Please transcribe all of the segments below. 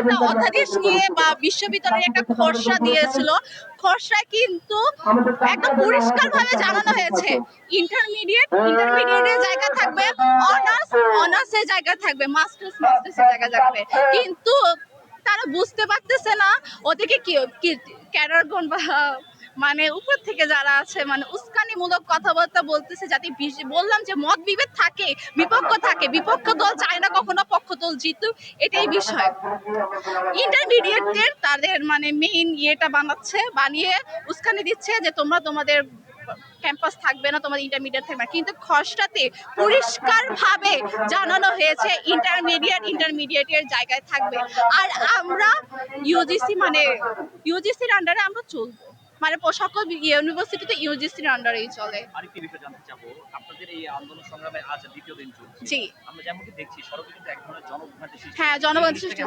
একটা অধ্যাদেশ নিয়ে বা বিশ্ববিদ্যালয়ে একটা খসড়া দিয়েছিল। খসড়া কিন্তু একদম জানানো হয়েছে। ইন্টারমিডিয়েট ইন্টারমিডিয়েটের জায়গা থাকবে। অনার্স অনার্সের জায়গা থাকবে। মাস্টার্স মাস্টার্সের জায়গা থাকবে। কিন্তু তারা বুঝতে পারতেছে না। ওদেরকে কি কি ক্যাডারগণ বা মানে উপর থেকে যারা আছে মানে উস্কানিমূলক কথাবার্তা বলতেছে, যাতে বললাম যে মত বিভেদ থাকে, বিপক্ষ থাকে, বিপক্ষ দল চায় না কখনো পক্ষ দল জিতুক, এটাই বিষয়। ইন্টারমিডিয়েটের তাদের মানে মেইন ইয়েটা বানাচ্ছে, বানিয়ে উস্কানি দিচ্ছে যে তোমরা তোমাদের ক্যাম্পাস থাকবে না, তোমাদের ইন্টারমিডিয়েট থাকবে না। কিন্তু খসড়াতে পরিষ্কারভাবে জানানো হয়েছে ইন্টারমিডিয়েট ইন্টারমিডিয়েটের জায়গায় থাকবে। আর আমরা ইউজিসি মানে ইউজিসির আন্ডারে আমরা চলবো। মানে সকল ইউনিভার্সিটিতে ইউজিসির আন্ডারেই চলে আরেকটি বিষয় জানতে চাবো আপনাদের এই আন্দোলন সংগ্রামের আজ দ্বিতীয় দিন চলছে জি। আমরা যেমনটি দেখছি সড়কে কিন্তু এক ধরনের সৃষ্টি হ্যাঁ। সৃষ্টি?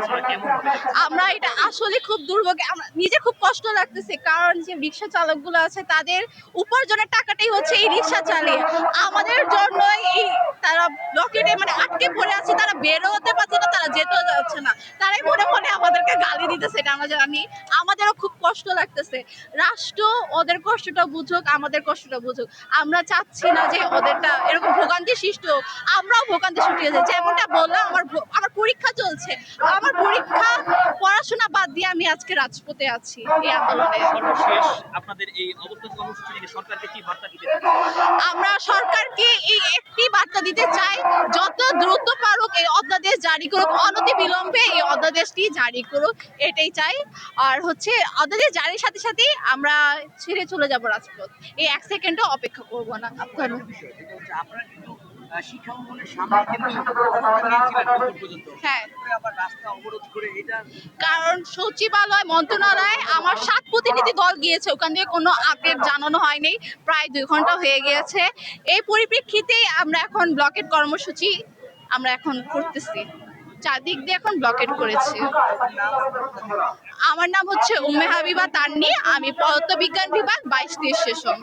আমরা এটা আসলে খুব দুর্ভোগ আমরা নিজে খুব কষ্ট লাগতেছে কারণ যে রিক্সা চালকগুলো আছে তাদের উপার্জনের টাকাটাই হচ্ছে এই রিক্সা চালিয়ে আমাদের জন্য এই তারা ব্লকেটে মানে আটকে পড়ে আছে তারা বেরো হতে পারছে না তারা যেতেও যাচ্ছে না দিতেছে এটা আমরা জানি আমাদেরও খুব কষ্ট লাগতেছে। রাষ্ট্র ওদের কষ্টটা বুঝুক আমাদের কষ্টটা বুঝুক। আমরা চাচ্ছি না যে ওদেরটা এরকম ভোগান্তি সৃষ্টি হোক আমরাও ভোগান্তি সৃষ্টি হয়েছে। যেমনটা বললাম আমার আমার পরীক্ষা চলছে। আমার পরীক্ষা পড়াশোনা বাদ দিয়ে আমি আজকে রাজপথে আছি এই আন্দোলনে। সর্বশেষ আপনাদের এই অবস্থান কর্মসূচি সরকারকে কি বার্তা দিতে আমরা সরকারকে এই একটি বার্তা দিতে চাই যত দ্রুত পারুক এই অধ্যাদেশ জারি করুক অনতি বিলম্বে এই অধ্যাদেশটি জারি করুক এটাই চাই। আর হচ্ছে অধ্যাদেশ জারির সাথে সাথে আমরা ছেড়ে চলে যাব রাজপথ। এই এক সেকেন্ডও অপেক্ষা করব না। আপনারা কিন্তু শিক্ষা ভবনের সামনে কিন্তু অবস্থান নিয়েছিলেন দুপুর পর্যন্ত হ্যাঁ। কারণ সচিবালয় মন্ত্রণালয় আমার সাত প্রতিনিধি দল গিয়েছে ওখান থেকে কোনো আপডেট জানানো হয়নি। প্রায় দুই ঘণ্টা হয়ে গিয়েছে। এই পরিপ্রেক্ষিতেই আমরা এখন ব্লকেট কর্মসূচি আমরা এখন করতেছি। চারদিক দিয়ে এখন ব্লকেট করেছে। আমার নাম হচ্ছে উমে হাবিবা তান্নি, আমি পদার্থবিজ্ঞান বিভাগ বাইশ সেশন